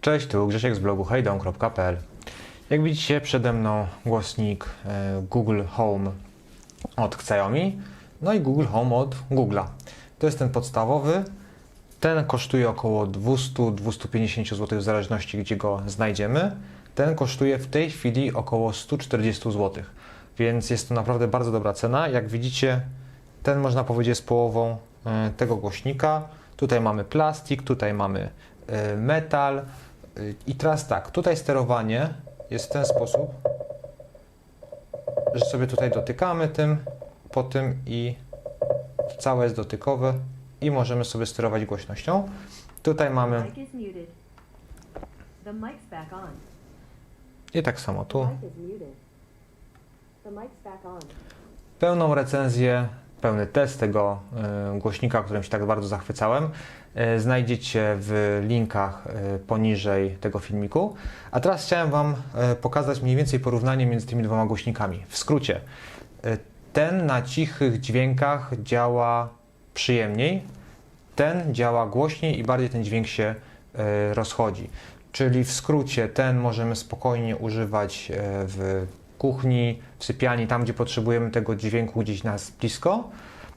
Cześć, tu Grzesiek z blogu hejdom.pl Jak widzicie przede mną głosnik e, Google Home od Xiaomi, no i Google Home od Google'a. To jest ten podstawowy. Ten kosztuje około 200-250 zł w zależności gdzie go znajdziemy. Ten kosztuje w tej chwili około 140 zł, więc jest to naprawdę bardzo dobra cena. Jak widzicie, ten można powiedzieć jest połową e, tego głośnika. Tutaj mamy plastik, tutaj mamy e, metal. I teraz tak, tutaj sterowanie jest w ten sposób, że sobie tutaj dotykamy tym, po tym i całe jest dotykowe i możemy sobie sterować głośnością. Tutaj mamy i tak samo tu. Pełną recenzję, pełny test tego e, głośnika, którym się tak bardzo zachwycałem, e, znajdziecie w linkach e, poniżej tego filmiku. A teraz chciałem Wam pokazać mniej więcej porównanie między tymi dwoma głośnikami. W skrócie, ten na cichych dźwiękach działa przyjemniej, ten działa głośniej i bardziej ten dźwięk się rozchodzi. Czyli w skrócie ten możemy spokojnie używać w kuchni, w sypialni, tam gdzie potrzebujemy tego dźwięku gdzieś nas blisko,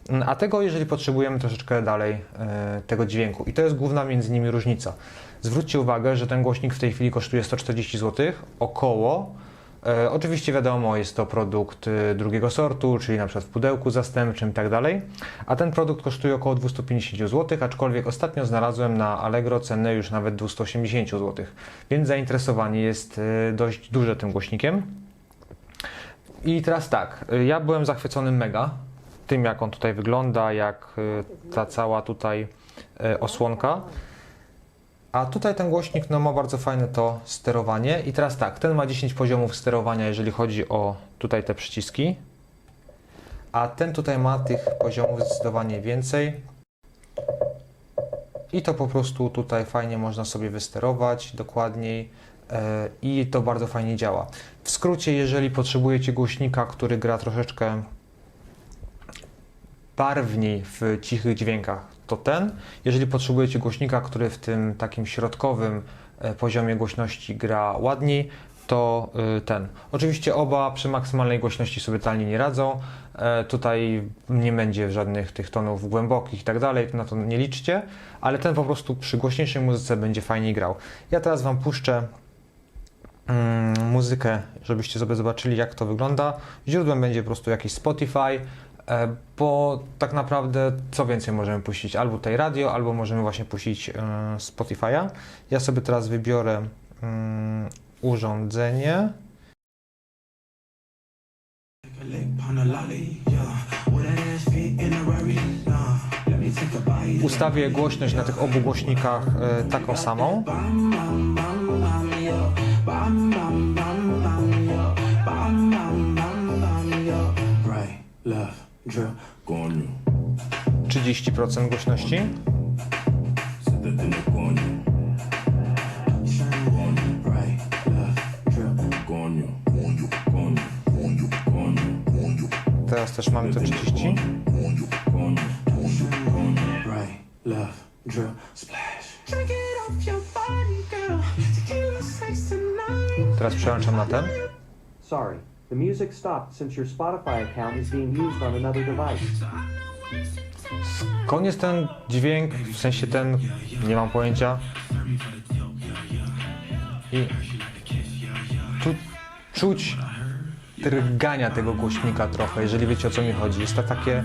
Mm, a tego jeżeli potrzebujemy troszeczkę dalej e, tego dźwięku. I to jest główna między nimi różnica. Zwróćcie uwagę, że ten głośnik w tej chwili kosztuje 140 zł, około. E, oczywiście wiadomo, jest to produkt e, drugiego sortu, czyli na przykład w pudełku zastępczym i tak dalej, a ten produkt kosztuje około 250 zł, aczkolwiek ostatnio znalazłem na Allegro cenę już nawet 280 zł, więc zainteresowanie jest dość duże tym głośnikiem. I teraz tak, e, ja byłem zachwycony mega tym, jak on tutaj wygląda, jak e, ta cała tutaj e, osłonka. A tutaj ten głośnik no, ma bardzo fajne to sterowanie. I teraz tak, ten ma 10 poziomów sterowania, jeżeli chodzi o tutaj te przyciski. A ten tutaj ma tych poziomów zdecydowanie więcej. I to po prostu tutaj fajnie można sobie wysterować dokładniej i to bardzo fajnie działa. W skrócie, jeżeli potrzebujecie głośnika, który gra troszeczkę barwniej w cichych dźwiękach, to ten. Jeżeli potrzebujecie głośnika, który w tym takim środkowym e, poziomie głośności gra ładniej, to y, ten. Oczywiście oba przy maksymalnej głośności sobie totalnie nie radzą. E, Tutaj nie będzie żadnych tych tonów głębokich i tak dalej, na to nie liczcie, ale ten po prostu przy głośniejszej muzyce będzie fajniej grał. Ja teraz Wam puszczę muzykę, żebyście sobie zobaczyli, jak to wygląda. Źródłem będzie po prostu jakiś Spotify, e, bo tak naprawdę co więcej możemy puścić? Albo tutaj radio, albo możemy właśnie puścić e, Spotify'a. Ja sobie teraz wybiorę mm, urządzenie. Ustawię głośność na tych obu głośnikach e, taką samą. Bam, bam, bam, bam, yo. Bam, bam, bam, bam, yo. Right, left, drill, 30% głośności. Teraz też mamy to 30. Teraz przełączam na ten. Sorry, the music stopped since your Spotify account is being used on another device. Skąd jest ten dźwięk? W sensie ten, nie mam pojęcia. I tu czuć drgania tego głośnika trochę, jeżeli wiecie o co mi chodzi. Jest to takie...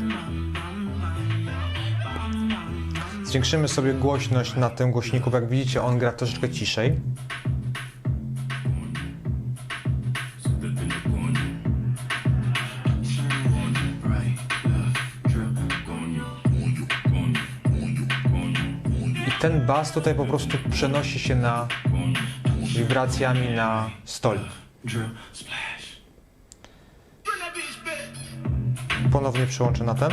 Zwiększymy sobie głośność na tym głośniku, jak widzicie on gra troszeczkę ciszej. Ten bas tutaj po prostu przenosi się na wibracjami na stolik. Ponownie przełączę na ten.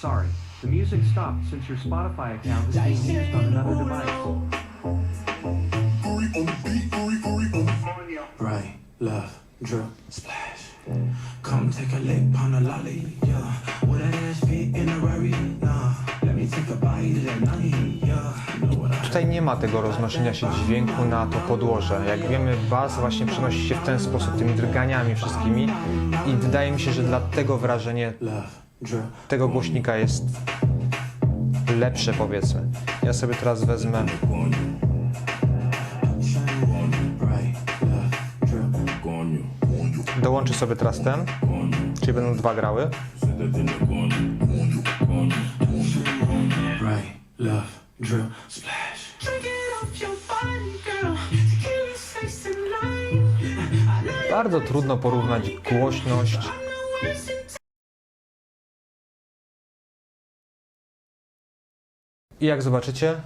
Sorry, the music stopped since your Spotify account is being used on another device. Right, left, drill, splash. Come take a lick on a lolly, nie ma tego roznoszenia się dźwięku na to podłoże. Jak wiemy, bas właśnie przenosi się w ten sposób, tymi drganiami wszystkimi i wydaje mi się, że dlatego wrażenie Love, tego głośnika jest lepsze powiedzmy. Ja sobie teraz wezmę Dołączę sobie teraz ten, czyli będą dwa grały. right, left, drill, Bardzo trudno porównać głośność i jak zobaczycie,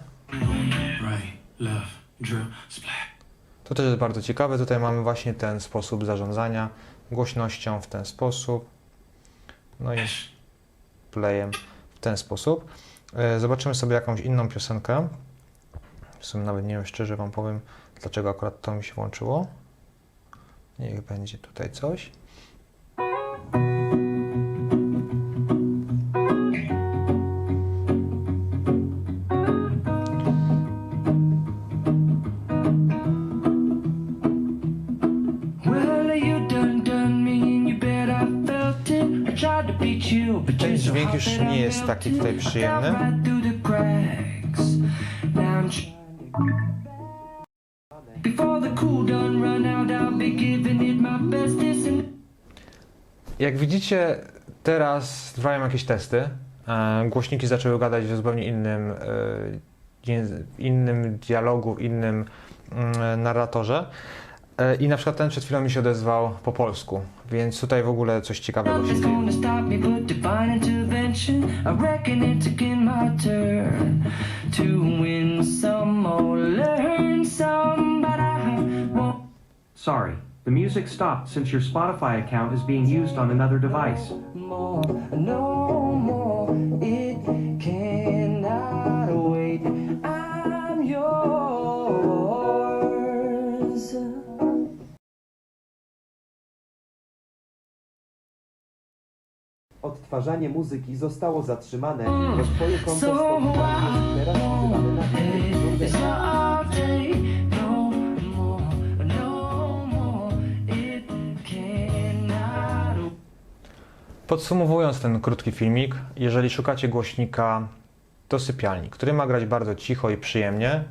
to też jest bardzo ciekawe. Tutaj mamy właśnie ten sposób zarządzania głośnością w ten sposób. No i playem w ten sposób. E, Zobaczymy sobie jakąś inną piosenkę. W sumie nawet nie wiem, szczerze Wam powiem, dlaczego akurat to mi się włączyło. Niech będzie tutaj coś. But Ten dźwięk już nie jest taki tutaj przyjemny. Jak widzicie, teraz trwają jakieś testy. E, Głośniki zaczęły gadać w zupełnie innym, e, innym dialogu, w innym mm, narratorze. E, I na przykład ten przed chwilą mi się odezwał po polsku, więc tutaj w ogóle coś ciekawego się dzieje. Sorry, the music stopped since your Spotify account is being used on another device. more, no more. It cannot wait. I'm yours. Odtwarzanie muzyki zostało zatrzymane, bo twoje konto So Spotify jest teraz używane na Podsumowując ten krótki filmik, jeżeli szukacie głośnika do sypialni, który ma grać bardzo cicho i przyjemnie,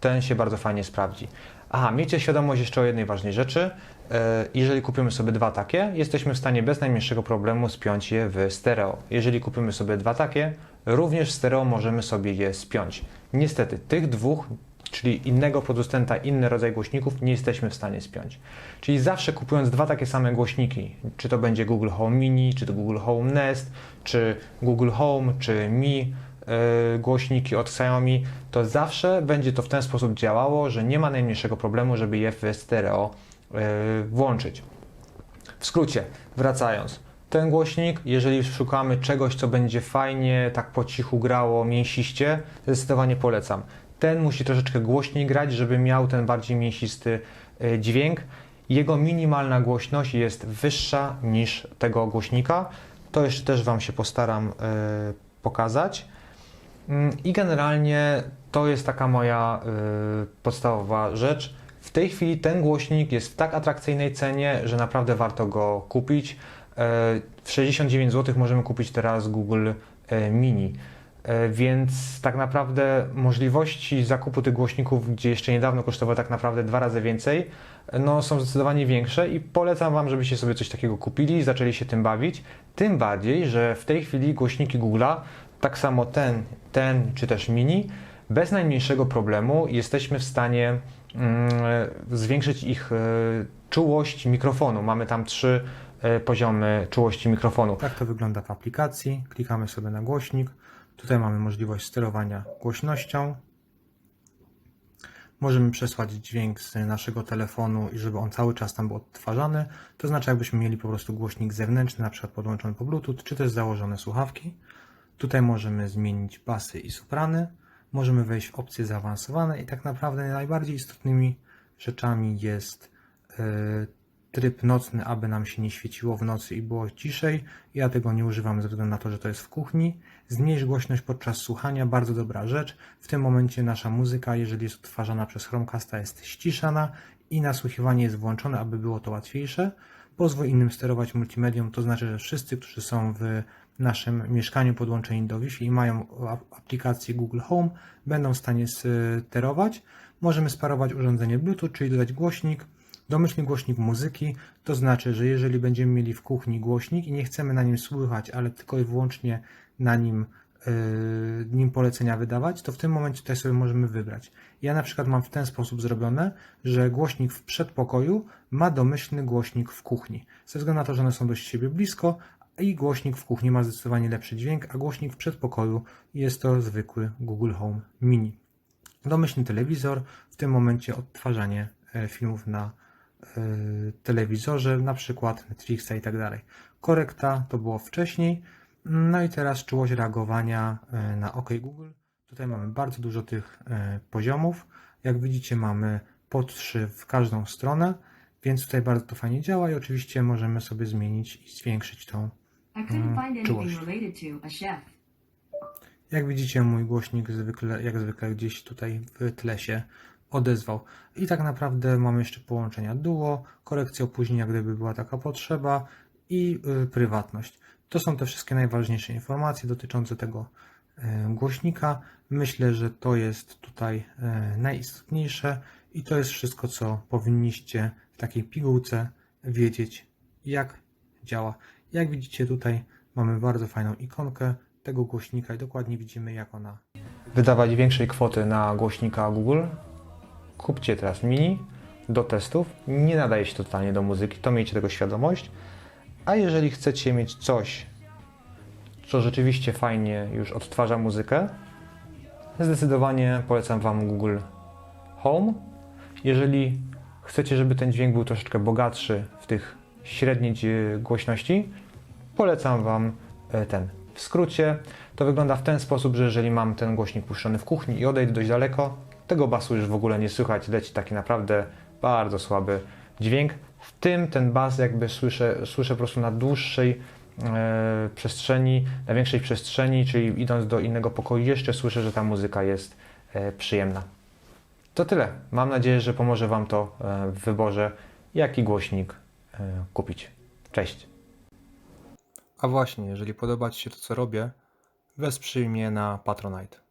ten się bardzo fajnie sprawdzi. Aha, miejcie świadomość jeszcze o jednej ważnej rzeczy. E, Jeżeli kupimy sobie dwa takie, jesteśmy w stanie bez najmniejszego problemu spiąć je w stereo. Jeżeli kupimy sobie dwa takie, również w stereo możemy sobie je spiąć. Niestety, tych dwóch, czyli innego producenta, inny rodzaj głośników, nie jesteśmy w stanie spiąć. Czyli zawsze kupując dwa takie same głośniki, czy to będzie Google Home Mini, czy to Google Home Nest, czy Google Home, czy Mi, e, głośniki od Xiaomi, to zawsze będzie to w ten sposób działało, że nie ma najmniejszego problemu, żeby je w stereo e, włączyć. W skrócie, wracając, ten głośnik, jeżeli szukamy czegoś, co będzie fajnie, tak po cichu grało, mięsiście, zdecydowanie polecam. Ten musi troszeczkę głośniej grać, żeby miał ten bardziej mięsisty e, dźwięk. Jego minimalna głośność jest wyższa niż tego głośnika. To jeszcze też Wam się postaram e, pokazać. Mm, I generalnie to jest taka moja y, podstawowa rzecz. W tej chwili ten głośnik jest w tak atrakcyjnej cenie, że naprawdę warto go kupić. E, W 69 zł możemy kupić teraz Google e, Mini. E, Więc tak naprawdę możliwości zakupu tych głośników, gdzie jeszcze niedawno kosztowały tak naprawdę dwa razy więcej, no są zdecydowanie większe i polecam Wam, żebyście sobie coś takiego kupili i zaczęli się tym bawić. Tym bardziej, że w tej chwili głośniki Google'a, tak samo ten, ten czy też mini, bez najmniejszego problemu jesteśmy w stanie mm, zwiększyć ich e, czułość mikrofonu. Mamy tam trzy e, poziomy czułości mikrofonu. Tak to wygląda w aplikacji. Klikamy sobie na głośnik. Tutaj mamy możliwość sterowania głośnością. Możemy przesłać dźwięk z naszego telefonu i żeby on cały czas tam był odtwarzany. To znaczy, jakbyśmy mieli po prostu głośnik zewnętrzny, na przykład podłączony po Bluetooth, czy też założone słuchawki. Tutaj możemy zmienić basy i soprany. Możemy wejść w opcje zaawansowane i tak naprawdę najbardziej istotnymi rzeczami jest yy, tryb nocny, aby nam się nie świeciło w nocy i było ciszej. Ja tego nie używam ze względu na to, że to jest w kuchni. Zmniejsz głośność podczas słuchania, bardzo dobra rzecz. W tym momencie nasza muzyka, jeżeli jest odtwarzana przez Chromecasta, jest ściszana i nasłuchiwanie jest włączone, aby było to łatwiejsze. Pozwól innym sterować multimedium, to znaczy, że wszyscy, którzy są w naszym mieszkaniu podłączeni do Wi-Fi i mają ap- aplikację Google Home, będą w stanie sterować. Możemy sparować urządzenie Bluetooth, czyli dodać głośnik, domyślny głośnik muzyki. To znaczy, że jeżeli będziemy mieli w kuchni głośnik i nie chcemy na nim słychać, ale tylko i wyłącznie na nim, yy, nim polecenia wydawać, to w tym momencie tutaj sobie możemy wybrać. Ja na przykład mam w ten sposób zrobione, że głośnik w przedpokoju ma domyślny głośnik w kuchni. Ze względu na to, że one są do siebie blisko i głośnik w kuchni ma zdecydowanie lepszy dźwięk, a głośnik w przedpokoju jest to zwykły Google Home Mini. Domyślny telewizor, w tym momencie odtwarzanie e, filmów na telewizorze, na przykład Netflixa i tak dalej. Korekta to było wcześniej. No i teraz czułość reagowania e, na OK Google. Tutaj mamy bardzo dużo tych e, poziomów. Jak widzicie, mamy po trzy w każdą stronę, więc tutaj bardzo to fajnie działa i oczywiście możemy sobie zmienić i zwiększyć tą. Czułość. Jak widzicie, mój głośnik zwykle, jak zwykle gdzieś tutaj w tle się odezwał. I tak naprawdę mamy jeszcze połączenia duo, korekcję opóźnienia, gdyby była taka potrzeba i y, prywatność. To są te wszystkie najważniejsze informacje dotyczące tego y, głośnika. Myślę, że to jest tutaj y, najistotniejsze i to jest wszystko, co powinniście w takiej pigułce wiedzieć, jak działa. Jak widzicie tutaj mamy bardzo fajną ikonkę tego głośnika i dokładnie widzimy jak ona. Wydawać większej kwoty na głośnika Google. Kupcie teraz mini do testów. Nie nadaje się totalnie do muzyki, to miejcie tego świadomość. A jeżeli chcecie mieć coś, co rzeczywiście fajnie już odtwarza muzykę, zdecydowanie polecam Wam Google Home. Jeżeli chcecie, żeby ten dźwięk był troszeczkę bogatszy w tych średniej głośności, polecam Wam e, ten. W skrócie to wygląda w ten sposób, że jeżeli mam ten głośnik puszczony w kuchni i odejdę dość daleko, tego basu już w ogóle nie słychać, leci taki naprawdę bardzo słaby dźwięk. W tym ten bas jakby słyszę, słyszę po prostu na dłuższej e, przestrzeni, na większej przestrzeni, czyli idąc do innego pokoju jeszcze słyszę, że ta muzyka jest e, przyjemna. To tyle. Mam nadzieję, że pomoże Wam to e, w wyborze, jaki głośnik e, kupić. Cześć. A właśnie, jeżeli podoba Ci się to, co robię, wesprzyj mnie na Patronite.